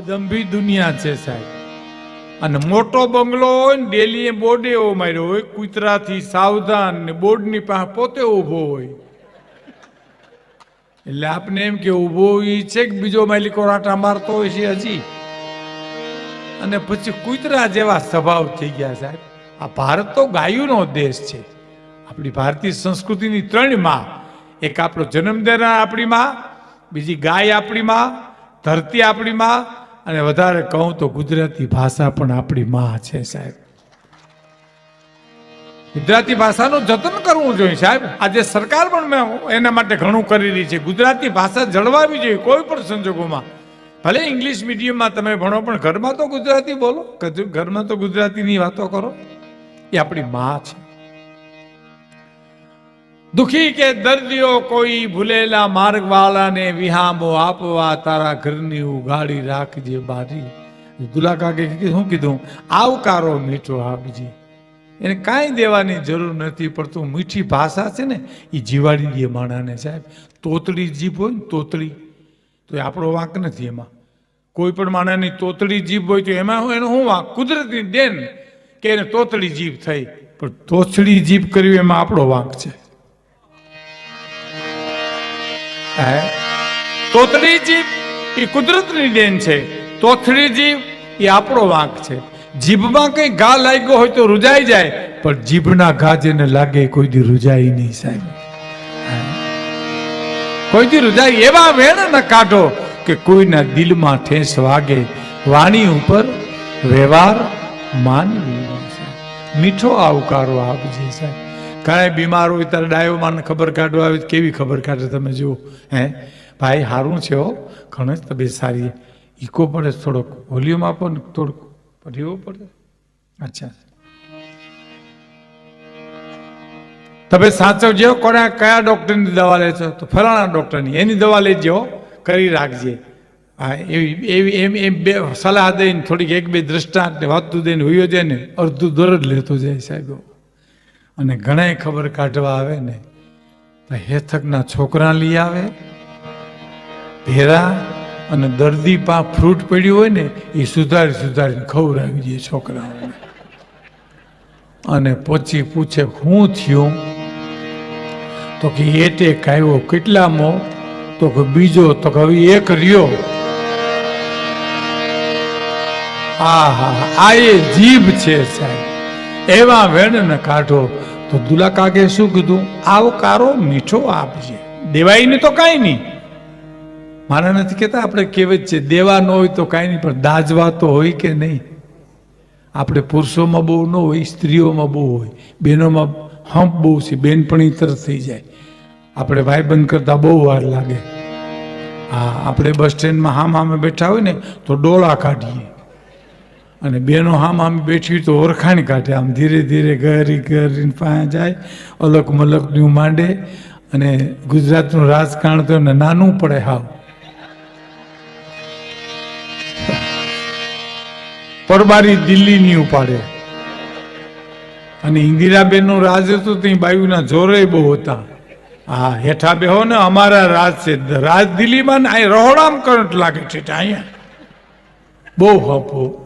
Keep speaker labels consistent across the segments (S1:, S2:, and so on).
S1: દંભી દુનિયા છે સાહેબ. અને મોટો બંગલો હોય ને ડેલીએ બોર્ડે એવો માર્યો હોય, કૂતરાથી સાવધાન ને બોર્ડની પાસે પોતે ઊભો હોય. એટલે આપને એમ કે ઊભો એ છે કે બીજો માલિકો રાટા મારતો હોય છે હજી. અને પછી કૂતરા જેવા સ્વભાવ થઈ ગયા સાહેબ. આ ભારત તો ગાયુનો દેશ છે. આપણી ભારતીય સંસ્કૃતિની ત્રણમાં. એક આપણો જન્મ દેનાર આપણી માં, બીજી ગાય આપણી માં, ધરતી આપણી માં અને વધારે કહું તો ગુજરાતી ભાષા પણ આપણી માં છે સાહેબ. ગુજરાતી ભાષાનું જતન કરવું જોઈએ સાહેબ. આજે સરકાર પણ મેં એના માટે ઘણું કરી રહી છે. ગુજરાતી ભાષા જળવાવી જોઈએ કોઈ પણ સંજોગોમાં. ભલે ઇંગ્લિશ મીડિયમમાં તમે ભણો, પણ ઘરમાં તો ગુજરાતી બોલો. ઘરમાં તો ગુજરાતીની વાતો કરો. એ આપણી માં છે. દુખી કે દર્દીઓ કોઈ ભૂલેલા માર્ગવાળાને વિહામો આપવા તારા ઘરની ઉગાડી રાખજે બારી દુલા કાકે શું કીધું? આવકારો મીઠો આપજે. એને કાંઈ દેવાની જરૂર નથી પડતું મીઠી ભાષા છે ને એ જીવાડી દે માણાને સાહેબ. તોતડી જીભ હોય ને, તોતડી. તો એ આપણો વાંક નથી એમાં. કોઈ પણ માણાની તોતડી જીભ હોય તો એમાં હું એનો શું વાંક? કુદરતી દેન કે એને તોતડી જીભ થઈ. પણ તોછડી જીભ કરવી એમાં આપણો વાંક છે. હે? તોતડી જીભ એ કુદરતની દેન છે. તોથડી જીભ એ આપણો વાંક છે. જીભમાં કઈ ઘા લાગ્યો હોય તો રૂજાઈ જાય, પણ જીભના ઘા જેને લાગે કોઈ દી રૂજાઈ નહીં સાહેબ. કોઈ દી રૂજાય એવા વેણ ન કાઢો કે કોઈના દિલમાં ઠેસ વાગે. વાણી ઉપર વ્યવહાર માનવી મીઠો આવકારો આપજે સાહેબ. કાંઈ બીમાર હોય ત્યારે ડાયોમાં ખબર કાઢવા આવે કેવી ખબર કાઢે તમે જુઓ. હે? ભાઈ સારું છે હો. ઘણો જ તબિયત સારી. ઈકો પડે થોડોક. વોલ્યુમ આપો ને થોડુંક. રહેવું પડે. અચ્છા. તમે સાચવજો કોને કયા ડૉક્ટરની દવા લેશો તો ફલાણા ડૉક્ટરની. એની દવા લેજો કરી રાખજે. હા એવી એવી, એમ એમ બે સલાહ દઈને થોડીક એક બે દ્રષ્ટાંત વાતું દઈને હોયો જાય ને અડધું દરજ લેતો જાય સાહેબ. અને ઘણાય ખબર કાઢવા આવે ને, તો હેથકના છોકરા લઈ આવે, ભેરા અને દર્દી પા ફ્રૂટ પડ્યું હોય ને, એ સુધારી સુધારીને ખવડાવી દે છોકરાઓને. અને પછી પૂછે શું થયું? તો કે, એટેક આવ્યો કેટલામો? તો કે, બીજો. તો કે એક રહ્યો. આ હા આ એ જીભ છે સાહેબ. એવા વેણને કાઢો. તો દુલા કાગે શું કીધું? આવકારો મીઠો આપજે. દેવાય ને તો કાંઈ નહીં. મારા નથી કહેતા આપણે કહેવત છે, દેવા ન હોય તો કાંઈ નહીં, પણ દાજવા તો હોય કે નહીં? આપણે પુરુષોમાં બહુ ન હોય, સ્ત્રીઓમાં બહુ હોય. બહેનોમાં હંપ બહુ છે બેનપણી તરત થઈ જાય. આપણે ભાઈબંધ કરતા બહુ વાર લાગે. હા, આપણે બસ સ્ટેન્ડમાં હામ હામે બેઠા હોય ને, તો ડોળા કાઢીએ. અને બેનો હામ આમ બેઠી તો ઓળખાણ કાઢે. આમ ધીરે ધીરે ઘરી ઘરીને પાસે જાય, અલગ મલકનું માંડે અને ગુજરાતનું રાજકારણ તો એમને નાનું પડે હાવ. પરબારી દિલ્હીની ઉપાડે. અને ઇન્દિરાબેનનું રાજ હતું ત્યાં બાયુના જોરે બહુ હતા. હા હેઠા બેહો ને, અમારા રાજ છે. રાજ દિલ્હીમાં ને અહીં રહોડામ કરંટ લાગે છે અહીંયા. બહુ હપો.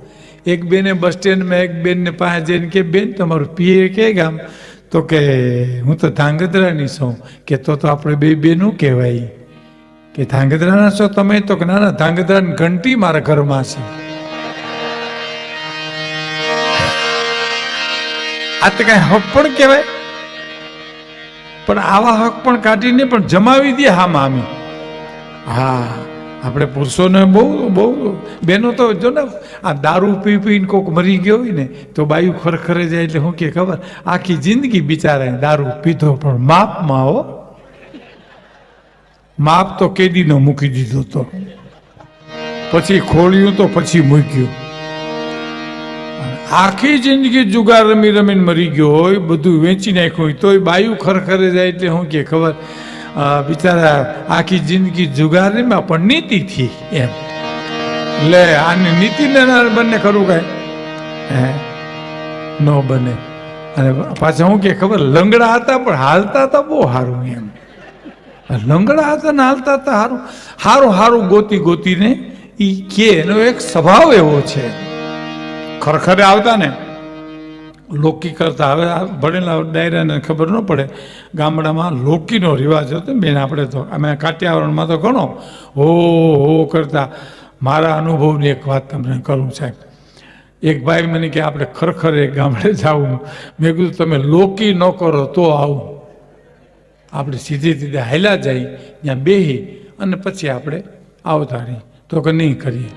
S1: એક બેને બસ સ્ટેન્ડમાં એક બેનને પાસે જઈને કે, બેન, તમારું પીએ કે ગામ? તો કે, હું તો ધાંગધ્રાની છું. કે, તો તો આપણે બે બેનું કહેવાય. કે, ધાંગધ્રાના છો તમે? તો કે, ના ના, ધાંગધ્રાની ઘંટી મારા ઘરમાં છે. આ તો કઈ હક પણ કહેવાય. પણ આવા હક પણ કાઢીને પણ જમાવી દે હા, મામી. હા. આપણે પુરુષોને બહુ બહુ બેનો તો જો ને, આ દારૂ પી પીને કોક મરી ગયો હોય ને, તો બાયું ખરખરે જાય એટલે શું કે ખબર, આખી જિંદગી બિચારાએ દારૂ પીધો, પણ માપમાં હો. માપ તો કેદીનો મૂકી દીધો તો. પછી ખોલ્યું તો પછી મૂક્યું. આખી જિંદગી જુગાર રમી રમીને મરી ગયો હોય, બધું વેચી નાખ્યું હોય, તોય બાયું ખરખરે જાય એટલે શું કે ખબર બિચારા આખી જિંદગી જુગારીમાં પણ નીતિથી એમ. લે, આની નીતિને ના બંને ખરું કાંઈ. હે? ન બને. અને પાછા શું કે, ખબર, લંગડા હતા, પણ હાલતા હતા બહુ સારું એમ. લંગડા હતા ને હાલતા હતા સારું સારું સારું ગોતી, ગોતીને એ કે, એનો એક સ્વભાવ એવો છે. ખરખરે આવતા ને લોકી કરતા હવે આ ભણેલા ડાયરાને ખબર ન પડે. ગામડામાં લોકીનો રિવાજ હતો બેન આપણે તો. અમે કાઠિયાવાડમાં તો ઘણો હો હો કરતા. મારા અનુભવની એક વાત તમને કરું સાહેબ. એક ભાઈ મને કે આપણે ખરેખર એક ગામડે જવું મેં કીધું, તમે લોકી ન કરો તો આવું. આપણે સીધી સીધે હાલ્યા જઈ ત્યાં બેહી અને પછી આપણે આવતા રહી. તો કે નહીં કરીએ.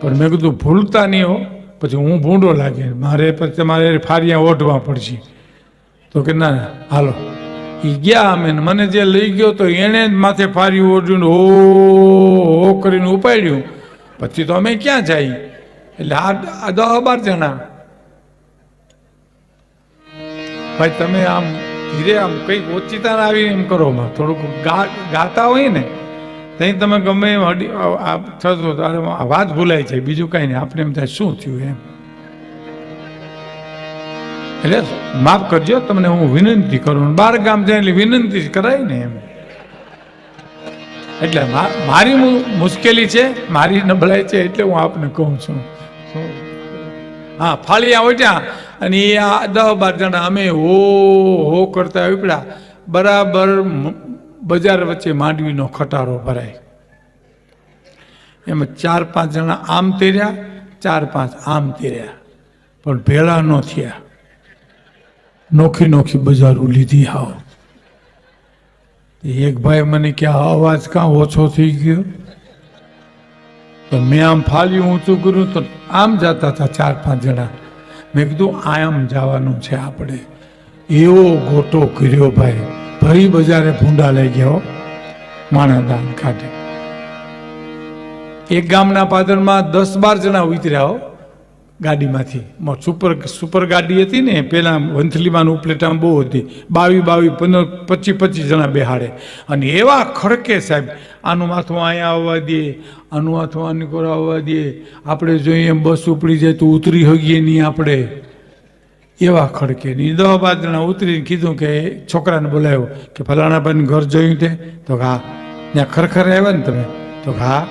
S1: પણ મેં કીધું, ભૂલતા નહીં હો. પછી હું ભૂંડો લાગે, મારે પછી તમારે ફારિયા ઓઢવા પડશે. તો કે ના હાલો. એ ગયા અમે મને જે લઈ ગયો તો એણે જ માથે ફાર્યું ઓઢ્યું ને હો કરીને ઉપાડ્યું. પછી તો અમે ક્યાં જઈએ એટલે આ દહ બાર જણા. ભાઈ, તમે આમ ધીરે આમ કંઈક ઓચિતા આવી એમ કરો માં થોડુંક ગાતા હોય ને ત્યાં તમે ગમે એમ હડી થતો તારે વાત ભૂલાય છે બીજું કાંઈ નહીં. આપણે એમ થાય, શું થયું એમ? એટલે માફ કરજો, તમને હું વિનંતી કરું. બાર ગામ જાય એટલે વિનંતી કરાય ને એમ. એટલે મારી મુશ્કેલી છે, મારી નબળાઈ છે એટલે હું આપને કહું છું. હા, ફાળિયા ઓટ્યા અને એ આ દસ બાર જણા અમે હો હો કરતા ઉપડ્યા. બરાબર બજાર વચ્ચે માંડવીનો ખટારો ભરાય. એમાં ચાર પાંચ જણા આમ તેર્યા, ચાર પાંચ આમ તેર્યા. પણ ભેળા ન થયા. નોખી નોખી બજારો લીધી હાવ. એક ભાઈ મને કે આ અવાજ કાં ઓછો થઈ ગયો? તો મેં આમ ફાલ્યું, ઊંચું કર્યું, તો આમ જતા હતા ચાર પાંચ જણા. મેં કીધું, આમ જવાનું છે આપણે. એવો ગોટો કર્યો ભાઈ. ભરી બજારે ભૂંડા લઈ ગયો માણાદાન કાઢે. એક ગામના પાદરમાં દસ બાર જણા ઉતર્યા ગાડીમાંથી. સુપર સુપર ગાડી હતી ને, પેલા વંથલીમાં ઉપલેટામાં બહુ હતી. બાવી બાવી, પંદર પચીસ પચીસ જણા બેહાડે. અને એવા ખડકે સાહેબ, આનું માથું અહીંયા આવવા દે, આનું માથું આની કોર આવવા દે. આપણે જોઈએ બસ ઉપડી જાય તો ઉતરી હગીએ નહીં આપણે. એવા ખડકે. ની દસ બાર જણા ઉતરીને કીધું કે છોકરાને બોલાવ્યો કે ફલાણા ભાઈ ઘર જોયું તે? તો હા. ત્યાં ખરખર આવ્યા ને તમે? તો હા.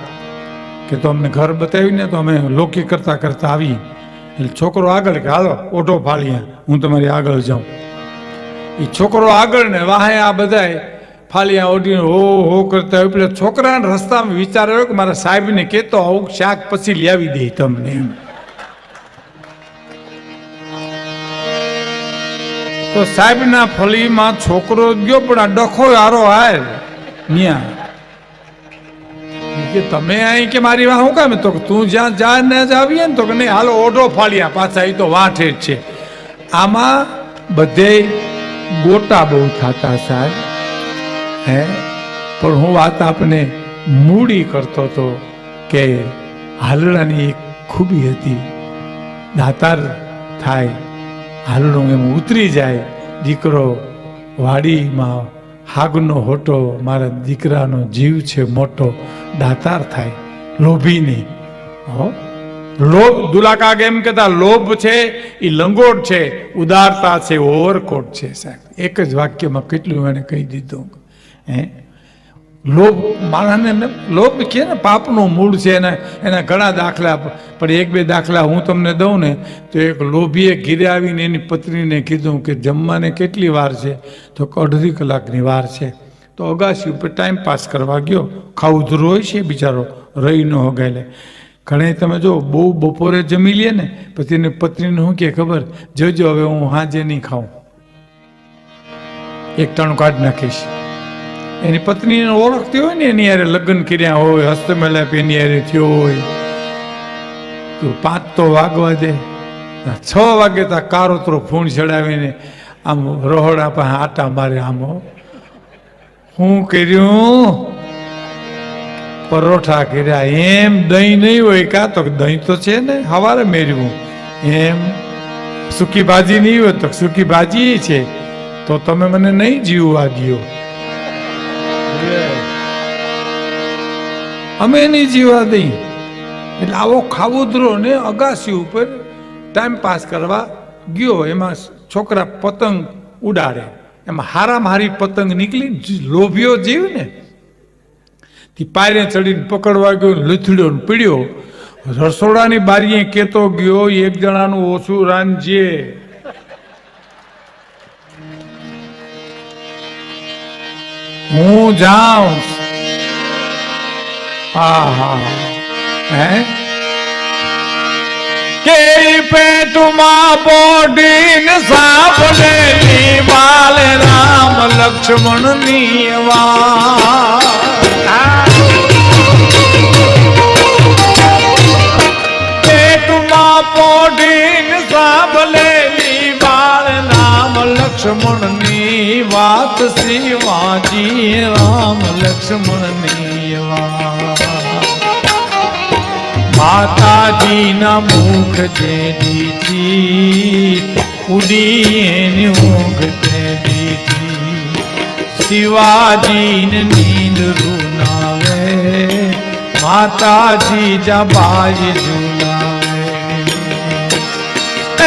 S1: કે તો અમને ઘર બતાવ્યું ને તો અમે લોકી કરતા કરતા આવી એટલે છોકરો આગળ કે હાલો ઓટો ફાળીયા હું તમારી આગળ જાઉં. એ છોકરો આગળ ને વાહે આ બધાય ફાલિયા ઓઢીને હો હો કરતા હોય એટલે છોકરાને રસ્તામાં વિચાર આવ્યો કે મારા સાહેબને કહેતો આવું શાક પછી લઈ આવી દે તમને એમ. તો સાહેબના ફળીમાં છોકરો ગયો, પણ આ ડખો હારો હાર ન્યા કે તમે અહીં કે મારી વાહ હું કામ? તો તું જ્યાં જા ને જ આવીએ ને તો કે નહીં, હાલો, ઓઢો ફાળ્યા. પાછા એ તો વાંઠે જ છે. આમાં બધે ગોટા બહુ થતા સાહેબ. હે? પણ હું વાત આપને મૂડી કરતો હતો કે હાલડાની એક ખૂબી હતી. દાતાર થાય. હાલડું એમ ઉતરી જાય દીકરો વાડીમાં હાગનો હોટો મારા દીકરાનો જીવ છે મોટો, દાતાર થાય, લોભી નહીં. હો? લોભ દુલાકા એમ કહેતા? લોભ છે એ લંગોટ છે, ઉદારતા છે, ઓવરકોટ છે સાહેબ. એક જ વાક્યમાં કેટલું એને કહી દીધું? હે? લોભ માણસને લોભ કે ને, પાપનું મૂળ છે એના એના ઘણા દાખલા પણ એક બે દાખલા હું તમને દઉં ને, તો એક લોભીએ ઘીરે આવીને એની પત્નીને કીધું કે જમવાને કેટલી વાર છે? તો અડધી કલાકની વાર છે. તો અગાસી ઉપર ટાઈમ પાસ કરવા ગયો. ખાવું ધરું હોય છે બિચારો, રહી ન હગાયલે. ઘણે તમે જો બહુ બપોરે જમી લે ને, પછી એને પત્નીને શું કે ખબર? જોજો હવે હું હાજે નહીં ખાઉં. એક ત્રણ કાઢી નાખીશ. એની પત્નીને ઓળખતી હોય ને, એની યારે લગ્ન કર્યા હોય, હસ્તમેલાપ એની યારે થયો હોય, તો પાંચ તો વાગવા દે. છ વાગે તો કારોતરો ફૂણ ચડાવીને આમ રોહડા પાસે આટા મારે આમ, હો. કર્યું? પરોઠા કર્યા. એમ દહીં નહીં હોય, કા તો દહીં તો છે ને સવારે મેર્યું એમ સૂકી ભાજી નહીં હોય, તો સૂકી ભાજી છે. તો તમે મને નહીં જીવવા દો અમે નહીં જીવા દઈ એટલે આવો ખાવોદરો ને અગાસી ઉપર ટાઈમ પાસ કરવા ગયો એમાં છોકરા પતંગ ઉડાડે. એમાં હારા મારી પતંગ નીકળી લોભ્યો જીવ ને, તે પાયરે ચડીને પકડવા ગયો લથડ્યો ને પીડ્યો. રસોડાની બારીએ કેતો ગયો, એક જણાનું ઓછું રાંધજે. હું જાઉં. હા હા હે કે પેટમાં બોડીન સાંભળેલી બાલ રામ લક્ષ્મણની પેટમાં પોઢીન સાંભળેલી બાળ નામ લક્ષ્મણની વાત શિવાજી રામ લક્ષ્મણ માતાજીના મુખ તે દીધી ઉડી એની ઊંઘ તે. દીધી શિવાજીને નીંદ રૂનાવે, માતાજી જબાઈ જુલાવે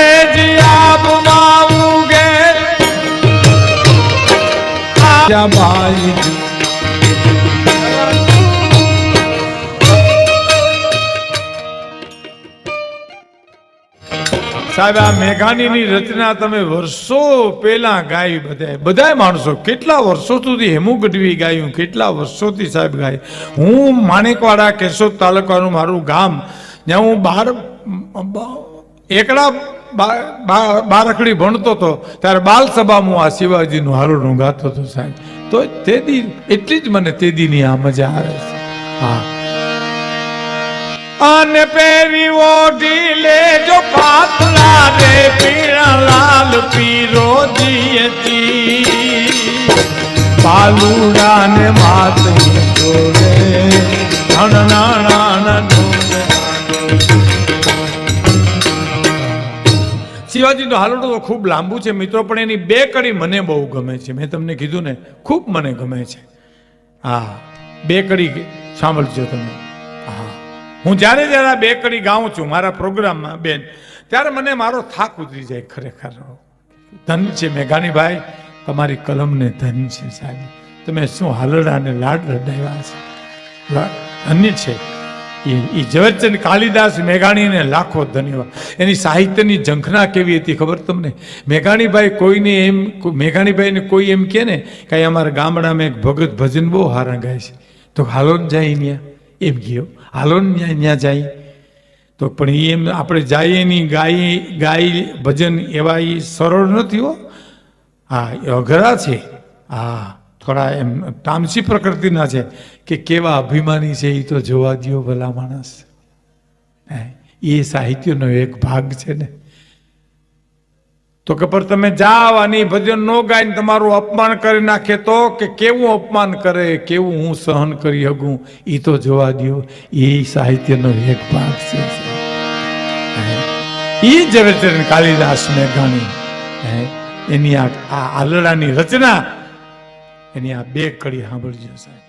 S1: એ જિયાબ માવું ગે જબાઈ ઝુલાવે. સાહેબ, આ મેઘાણીની રચના તમે વર્ષો પહેલા ગાઈ બધાય બધાય માણસો કેટલા વર્ષો સુધી હેમુ ગઢવી ગાયું, કેટલા વર્ષોથી સાહેબ ગાય. હું માણેકવાડા કેશોદ તાલુકાનું મારું ગામ, જ્યાં હું બાર એકડા બા- બા- બારકડી ભણતો હતો, ત્યારે બાલ સભામાં આ શિવાજીનું હારું ગાતો હતો સાહેબ. તો તેદી એટલી જ મને તેદીની આ મજા આવે છે. હા. અને પેરી ઓઢી પાલુડા ને માતની જોડે ધણ નાણા શિવાજીનો હાલડો તો ખૂબ લાંબુ છે, મિત્રો, પણ એની બે કડી મને બહુ ગમે છે. મેં તમને કીધું ને, ખૂબ મને ગમે છે. હા, બે કડી સાંભળજો તમે. હા. હું જ્યારે જ્યારે બે કડી ગાઉં છું, મારા પ્રોગ્રામમાં, બેન, ત્યારે મને મારો થાક ઉતરી જાય ખરેખર. ધન છે મેઘાણીભાઈ, તમારી કલમને ધન છે સાહેબ. તમે શું હાલડા અને લાડ રડાવ્યા છે? અન્ય છે. એ ઝવેરચંદ કાલિદાસ મેઘાણીને લાખો ધન્યવાદ. એની સાહિત્યની ઝંખના કેવી હતી ખબર તમને? મેઘાણીભાઈ કોઈને એમ મેઘાણીભાઈને કોઈ એમ કહે ને કે અમારા ગામડામાં એક ભગત ભજન બહુ હારા ગાય છે. તો હાલો ને જાય ત્યાં એમ ગયો હાલો ને ત્યાં જાય. તો પણ એમ આપણે જઈએ ની ગાય ગાય ભજન એવા એ સરળ નથી હો. હા, એ અઘરા છે. હા. થોડા એમ. તામસી પ્રકૃતિના છે? કે કેવા અભિમાની છે એ તો જોવા દ્યો ભલા માણસ. એ સાહિત્યનો એક ભાગ છે ને. તો કે પર તમે જાઓ અને ભજન નો ગાઈને તમારું અપમાન કરી નાખે તો કે કેવું અપમાન કરે કેવું હું સહન કરી શકું એ તો જોવા દ્યો. એ સાહિત્યનો એક ભાગ છે. એ ઝવેરચંદ કાલિદાસ મેઘાણી. હે, એની આ આલડાની રચના એની આ બે કડી સાંભળજો સાહેબ.